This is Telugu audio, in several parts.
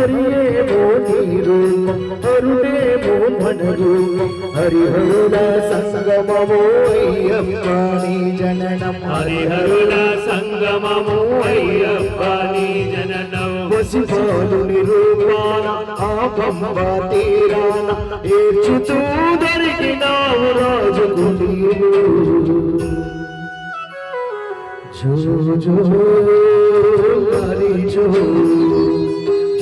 నీ రూపం హరుడేమో మన రూపం హరిహరుల సంగమము అయ్యప్ప నీ జననం హరిహరుల సంగమము అయ్యప్ప నీ జననం వసిపాలు నిరూపాన ఆ పంబ తీరాన ఏడ్చుతూ దొరికినావు రాజుకు నీవు జో జో లాలి జో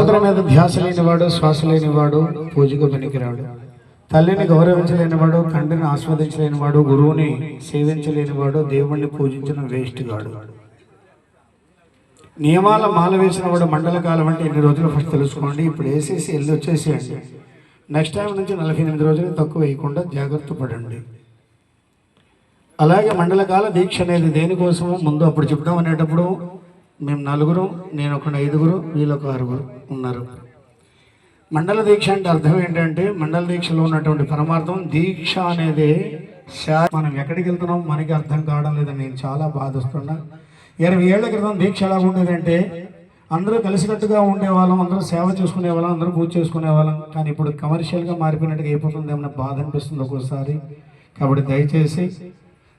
భగవంతుని మీద ధ్యాస లేనివాడు శ్వాస లేనివాడు పూజకు పనికిరాడు. తల్లిని గౌరవించలేనివాడు తండ్రిని ఆస్వాదించలేనివాడు గురువుని సేవించలేనివాడు దేవుణ్ణి పూజించిన వేస్ట్ గాడు నియమాల మాల వేసిన వాడు మండల కాలం అంటే ఎన్ని రోజులు ఫస్ట్ తెలుసుకోండి. ఇప్పుడు వేసేసి వెళ్ళి వచ్చేసేయండి. నెక్స్ట్ టైం నుంచి నలభై ఎనిమిది రోజులు తక్కువ వేయకుండా జాగ్రత్త పడండి. అలాగే మండలకాల దీక్ష అనేది దేనికోసము ముందు అప్పుడు చెప్పడం అనేటప్పుడు మేము నలుగురు నేను ఒక ఐదుగురు వీళ్ళొక ఆరుగురు ఉన్నారు. మండల దీక్ష అంటే అర్థం ఏంటంటే మండల దీక్షలో ఉన్నటువంటి పరమార్థం దీక్ష అనేది మనం ఎక్కడికి వెళ్తున్నాం మనకి అర్థం కావడం లేదని నేను చాలా బాధిస్తున్నా ఇరవై ఏళ్ళ క్రితం దీక్ష ఎలా ఉండేదంటే అందరూ కలిసికట్టుగా ఉండేవాళ్ళం అందరూ సేవ చేసుకునే వాళ్ళం అందరూ పూజ చేసుకునే వాళ్ళం కానీ ఇప్పుడు కమర్షియల్గా మారిపోయినట్టుగా అయిపోతుంది ఏమైనా బాధ అనిపిస్తుంది ఒక్కోసారి. కాబట్టి దయచేసి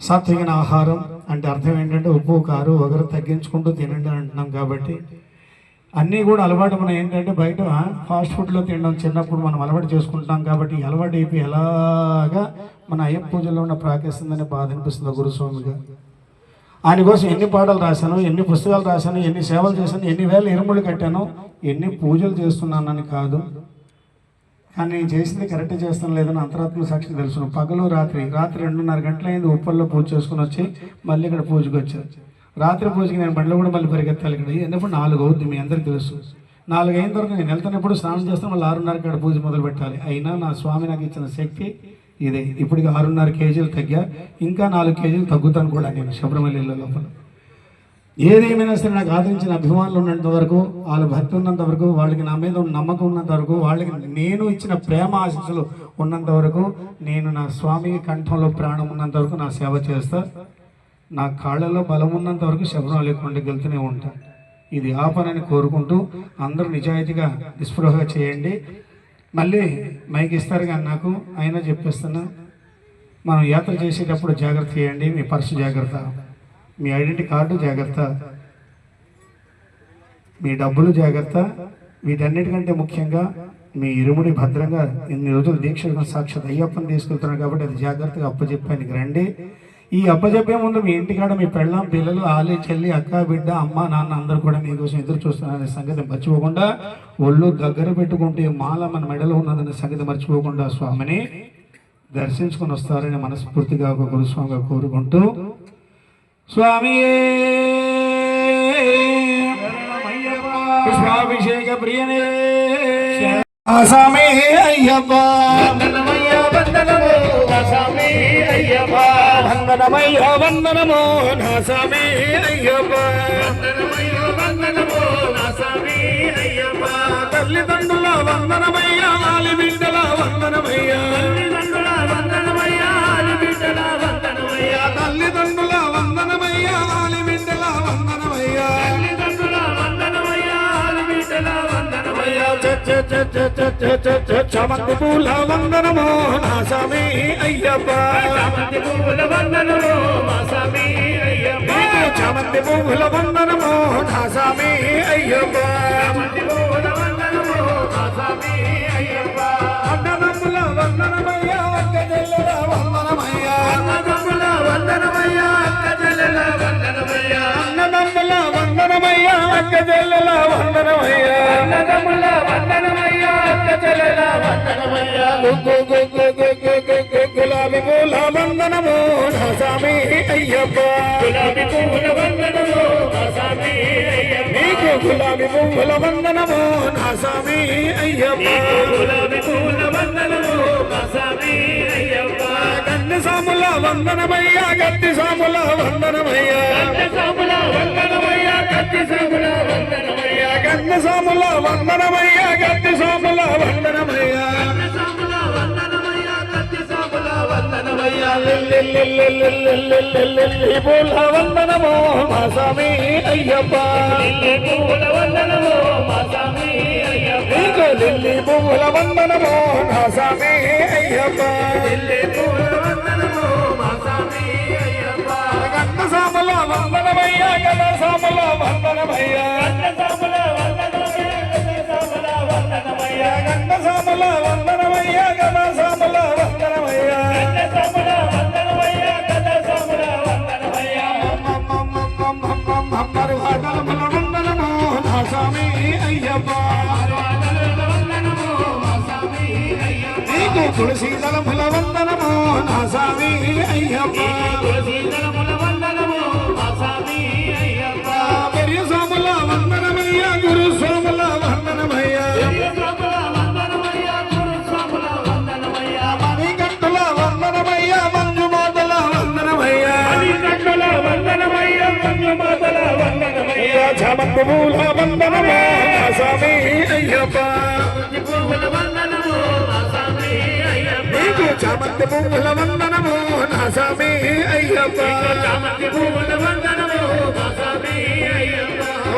సాత్వికన ఆహారం అంటే అర్థం ఏంటంటే ఉప్పు కారు వగరు తగ్గించుకుంటూ తినండి అని అంటున్నాం కాబట్టి అన్నీ కూడా అలవాటు మనం ఏంటంటే బయట ఫాస్ట్ ఫుడ్లో తినడం చిన్నప్పుడు మనం అలవాటు చేసుకుంటాం కాబట్టి అలవాటు అయిపోయి ఎలాగా మన అయ్యప్ప పూజలో ఉన్న ప్రాకేస్తుందని బాధ అనిపిస్తుంది గురుస్వామిగా ఆయన కోసం ఎన్ని పాటలు రాశాను ఎన్ని పుస్తకాలు రాశాను ఎన్ని సేవలు చేశాను ఎన్ని వేల ఇరుములు కట్టాను ఎన్ని పూజలు చేస్తున్నానని కాదు. కానీ నేను చేసింది కరెక్ట్ చేస్తాను లేదని అంతరాత్మ సాక్షి తెలుసును. పగలు రాత్రి. రాత్రి రెండున్నర గంటలైంది ఉప్పల్లో పూజ చేసుకుని వచ్చి మళ్ళీ ఇక్కడ పూజకు వచ్చారు. రాత్రి పూజకి నేను బండ్లో కూడా మళ్ళీ పరిగెత్తాలి ఇక్కడ. ఎందుకు నాలుగు అవుద్ది మీ అందరికీ తెలుసు. నాలుగు అయిన తర్వాత నేను వెళ్తున్నప్పుడు స్నానం చేస్తాను మళ్ళీ ఆరున్నర కాడ పూజ మొదలు పెట్టాలి. అయినా నా స్వామి నాకు ఇచ్చిన శక్తి ఇదే. ఇప్పటికి ఆరున్నర కేజీలు తగ్గా ఇంకా నాలుగు కేజీలు తగ్గుతాను కూడా నేను శబరిమల లోపల. ఏదేమైనా సరే నాకు ఆదరించిన అభిమానులు ఉన్నంత వరకు వాళ్ళ భక్తి ఉన్నంత వరకు వాళ్ళకి నా మీద నమ్మకం ఉన్నంత వరకు వాళ్ళకి నేను ఇచ్చిన ప్రేమ ఆశీస్సులు ఉన్నంత వరకు నేను నా స్వామి కంఠంలో ప్రాణం ఉన్నంత వరకు నా సేవ చేస్తా. నా కాళ్ళలో బలం ఉన్నంత వరకు శబరం లేకుండా వెళ్తూనే ఉంటా. ఇది ఆపనని కోరుకుంటూ అందరూ నిజాయితీగా నిస్పృహగా చేయండి. మళ్ళీ మైక్ ఇస్తారు కానీ నాకు అయినా చెప్పేస్తున్నా. మనం యాత్ర చేసేటప్పుడు జాగ్రత్త చేయండి మీ పర్సు జాగ్రత్త. మీ ఐడెంటిటీ కార్డు జాగ్రత్త. మీ డబ్బులు జాగ్రత్త. వీటన్నిటికంటే ముఖ్యంగా మీ ఇరుముడి భద్రంగా ఇన్ని రోజులు దీక్ష సాక్షాత్ అయ్యప్పని తీసుకెళ్తున్నారు కాబట్టి అది జాగ్రత్తగా అప్పచెప్పానికి రండి. ఈ అప్పచెప్పే ముందు మీ ఇంటికాడ మీ పెళ్ళాం పిల్లలు ఆలే చెల్లి అక్క బిడ్డ అమ్మ నాన్న అందరూ కూడా మీకోసం ఎదురు చూస్తున్నారనే సంగతి మర్చిపోకుండా ఒళ్ళు దగ్గర పెట్టుకుంటే మాల మన మెడలో ఉన్నదనే సంగతి మర్చిపోకుండా స్వామిని దర్శించుకొని వస్తారని మనస్ఫూర్తిగా ఒక గురుస్వామిగా కోరుకుంటూ స్వామి పుష్పాభిషేక ప్రియనే స్వామి అయ్యప్ప. వందనమయ్య స్వామి అయ్యప్ప. వందనము నా స్వామి అయ్యప్ప. తల్లిదండ్రుల వందనమయ్య. వాలి బిడ్డల వందనమయ్య తల్లిదండ్రుల వందనమయ్య ఆలి బిడ్డల తల్లిదండ్రుల చమంతి పూల వందనమో నా స్వామి అయ్యప్ప చామంతి పూల వందనము మా స్వామి అయ్యప్ప చామంతి వందనమో నా స్వామి అయ్యప్ప చామంతి పువ్వుల వందనము స్వామి అయ్యప్ప అన్నదమ్ముల వందనమయ్య అక్క చెల్లెల వందనమయ్య. అన్నదమ్ముల వందనమయ్య అక్క చెల్లెల వందనమయ్య. గుగ్గు గుగ్గు గుగ్గు గుగ్గు గులాబీ పూల వందనమో నా స్వామి అయ్యప్ప. గులాబీ పువ్వుల వందనము మా స్వామి అయ్యప్ప. నీకు గులాబీ పువ్వుల వందనమో నా స్వామి అయ్యప్ప గులాబీ పువ్వుల వందనము స్వామి అయ్యప్ప. గండి సాముల వందనమయ్య. గట్టి సాముల వందనమయ్య. కత్తి సాముల వందనమయ్య కత్తి సాముల వందనమయ్య. గండి సాముల వందనమయ్య గట్టి సాముల వందనమయ్య పూల వందనమో మా స్వామి అయ్యప్ప. పువ్వుల వందనము మా స్వామి అయ్యప్ప. లిల్లి పువ్వుల వందనమో నా స్వామి అయ్యప్ప. లిల్లీ సాముల వందనమయ్య గద సాముల వందనమయ్య కత్తి సాముల వందనమయ్య కత్తి సాముల వందనమయ్య గండ సాముల వందనమయ్య గద సాముల వందనమయ్య కత్తి సాముల వందనమయ్య కత్తి సాముల వందనమో నా స్వామి అయ్యప్ప నీకు తులసి దళముల నా స్వామి అయ్యప్ప. పూల వందనమో స్వామి అయ్యప్ప. నీకు చామంతి పువ్వుల వందనము నా స్వామి అయ్యప్ప.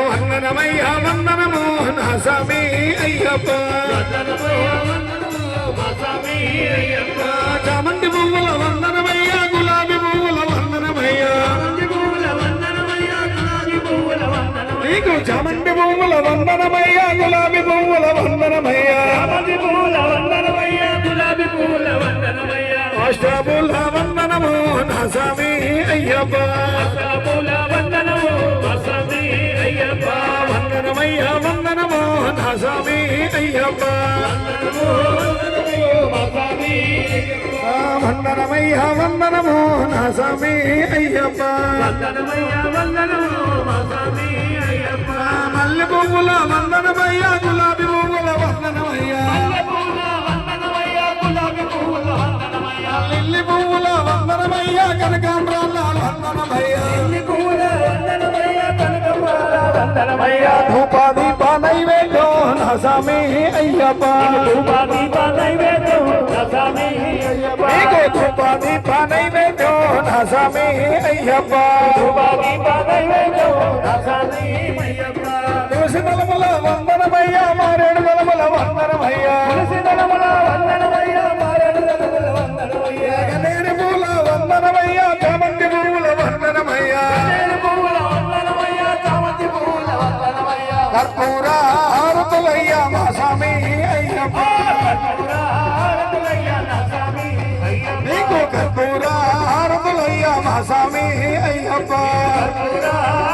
వందనమయ్యా వందనము నా స్వామి అయ్యప్ప. చామంతి పువ్వుల వందనమయ్యా గులాబీ పువ్వుల వందనమయ్యా. నీకు చామంతి పువ్వుల వందనమయ్య గులాబీ పువ్వుల వందనమయ్య. గులాబీ పూల వందనమయ్య. అష్టాపుల వందనమో నా స్వామి అయ్యప్ప వందనము వందనమయ్య వందనమో నా స్వామి అయ్యప్ప. వందనమయ్య వందనమో నా స్వామి అయ్యప్ప. వందనమయ్య వందనము మల్లె పువ్వుల వందనమయ్యా గులాబీ పువ్వుల వందనమయ్యా. లిల్లి పువ్వుల వందనమయ్యా కనకాంబ్రాల వందనమయ్యా. పూల వందనమయ్య కనకమాల వందనమయ్య ధూపాదీప నైవేద్యం నా స్వామి అయ్యప్ప. ధూపాదీప నైవేద్యం రసమే అయ్యప్ప. నీకు ధూపాదీప నైవేద్యం నా స్వామి అయ్యప్ప ధూపాదీప నైవేద్యం వందనమయ్యా మారేడు నలముల వందనమయ్యా. తులసి దళముల వందనమయ్య మారేడు దళముల వందనమయ్య. గన్నేరు పూల వందనమయ్యా చామంతి పువ్వుల వందనమయ్యా. నేను పువ్వుల వందనమయ్య చామంతి పువ్వుల వందనమయ్య. కర్పూర హారతులయ్యా మా స్వామి అయ్యప్ప. కర్పూరారతులయ్య నా స్వామి అయ్యప్ప. నీకు కర్పూర హారతులయ్యా మా స్వామి అయ్యప్ప. కర్పూరారతులయ్య